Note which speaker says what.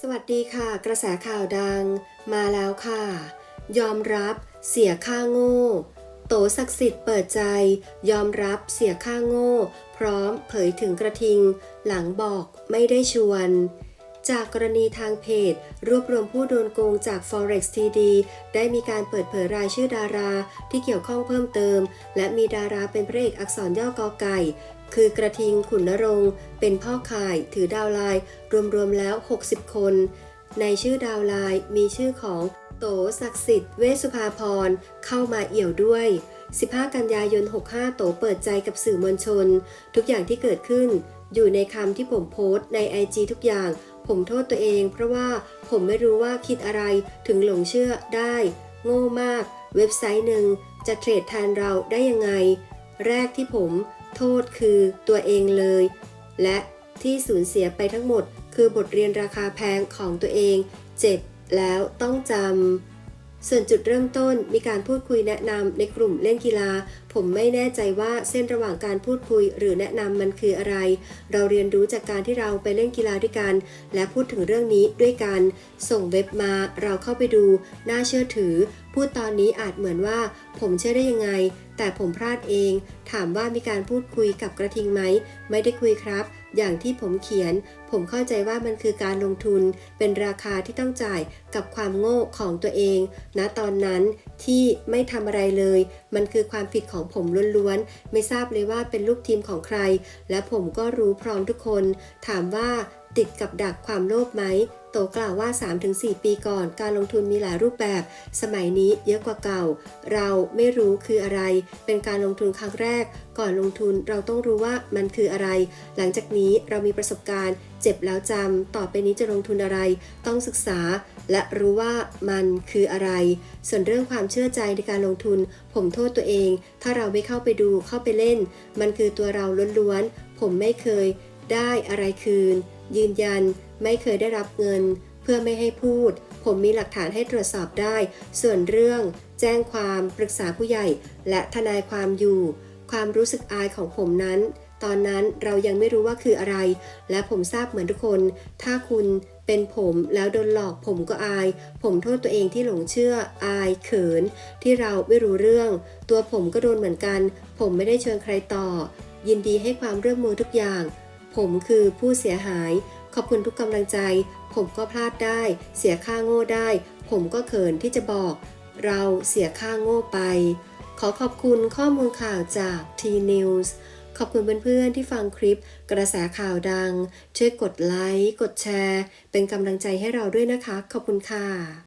Speaker 1: สวัสดีค่ะ กระแสข่าวดัง มาแล้วค่ะ ยอมรับเสียค่าโง่ โตศักดิ์สิทธิ์เปิดใจ ยอมรับเสียค่าโง่ พร้อมเผยถึงกระทิง หลังบอกไม่ได้ชวน จากกรณีทางเพจ รวบรวมผู้โดนโกงจาก Forex TD ได้มีการเปิดเผยรายชื่อดารา ที่เกี่ยวข้องเพิ่มเติม และมีดาราเป็นพระเอกอักษรย่อกอไก่ คือกระทิงขุนนรงค์เป็นพ่อข่าย ถือดาวไลน์รวมๆแล้ว 60 คน ในชื่อดาวไลน์มีชื่อของโตศักดิ์สิทธิ์เวสุภาพรเข้ามาเอี่ยวด้วย 15 กันยายน 65 โตเปิดใจกับสื่อมวลชน ทุกอย่างที่เกิดขึ้นอยู่ในคำที่ผมโพสต์ใน IG ทุกอย่าง ผมโทษตัวเอง เพราะว่าผมไม่รู้ว่าคิดอะไรถึงหลงเชื่อได้ โง่มาก เว็บไซต์หนึ่งจะเทรดแทนเราได้ยังไง แรกที่ผมโทษคือตัวเองเลย และที่สูญเสียไปทั้งหมด คือบทเรียนราคาแพงของตัวเอง เจ็บแล้วต้องจำส่วนจุดเริ่มต้นมีการพูดคุยแนะนำในกลุ่มเล่นกีฬา ผมไม่แน่ใจว่าเส้นระหว่างการพูดคุย หรือแนะนำมันคืออะไร เราเรียนรู้จากการที่เราไปเล่นกีฬาด้วยกัน และพูดถึงเรื่องนี้ด้วยกัน ส่งเว็บมาเราเข้าไปดู น่าเชื่อถือ พูดตอนนี้อาจเหมือนว่า ผมเชื่อได้ยังไง แต่ผมพลาดเอง ถามว่ามีการพูดคุยกับกระทิงไหม ไม่ได้คุยครับ อย่างที่ผมเขียน ผมเข้าใจว่ามันคือการลงทุน เป็นราคาที่ต้องจ่ายกับความโง่ของตัวเองณตอนนั้นที่ไม่ทำอะไรเลย มันคือความผิดของผมล้วนๆ ไม่ทราบเลยว่าเป็นลูกทีมของใคร และผมก็รู้พร้อมทุกคน ถามว่า ติดกับดักความโลภไหม โตกล่าวว่า 3-4 ปีก่อน การลงทุนมีหลายรูปแบบ สมัยนี้เยอะกว่าเก่า เราไม่รู้คืออะไร เป็นการลงทุนครั้งแรก ก่อนลงทุนเราต้องรู้ว่ามันคืออะไร หลังจากนี้เรามีประสบการณ์ เจ็บแล้วจำต่อไปนี้จะลงทุนอะไร ต้องศึกษา และรู้ว่ามันคืออะไร ส่วนเรื่องความเชื่อใจในการลงทุน ผมโทษตัวเอง ถ้าเราไม่เข้าไปดูเข้าไปเล่น มันคือตัวเราล้วนๆผมไม่เคยได้อะไรคืน ยืนยันไม่เคยได้รับเงิน เพื่อไม่ให้พูด ผมมีหลักฐานให้ตรวจสอบได้ ส่วนเรื่อง แจ้งความปรึกษาผู้ใหญ่ และทนายความอยู่ ความรู้สึกอายของผมนั้น ตอนนั้นเรายังไม่รู้ว่าคืออะไร และผมทราบเหมือนทุกคน ถ้าคุณเป็นผมแล้วโดนหลอกผมก็อาย ผมโทษตัวเองที่หลงเชื่ออายเขิน ที่เราไม่รู้เรื่อง ตัวผมก็โดนเหมือนกัน ผมไม่ได้เชิญใครต่อ ยินดีให้ความร่วมมือทุกอย่าง ผมคือผู้เสียหาย ขอบคุณทุกกำลังใจ ผมก็พลาดได้ เสียค่าโง่ได้ ผมก็เขินที่จะบอก เราเสียค่าโง่ไป ขอขอบคุณข้อมูลข่าวจาก T News ขอบคุณเพื่อนๆที่ฟังคลิปกระแสข่าวดัง ช่วยกดไลค์ กดแชร์ เป็นกำลังใจให้เราด้วยนะคะ ขอบคุณค่ะ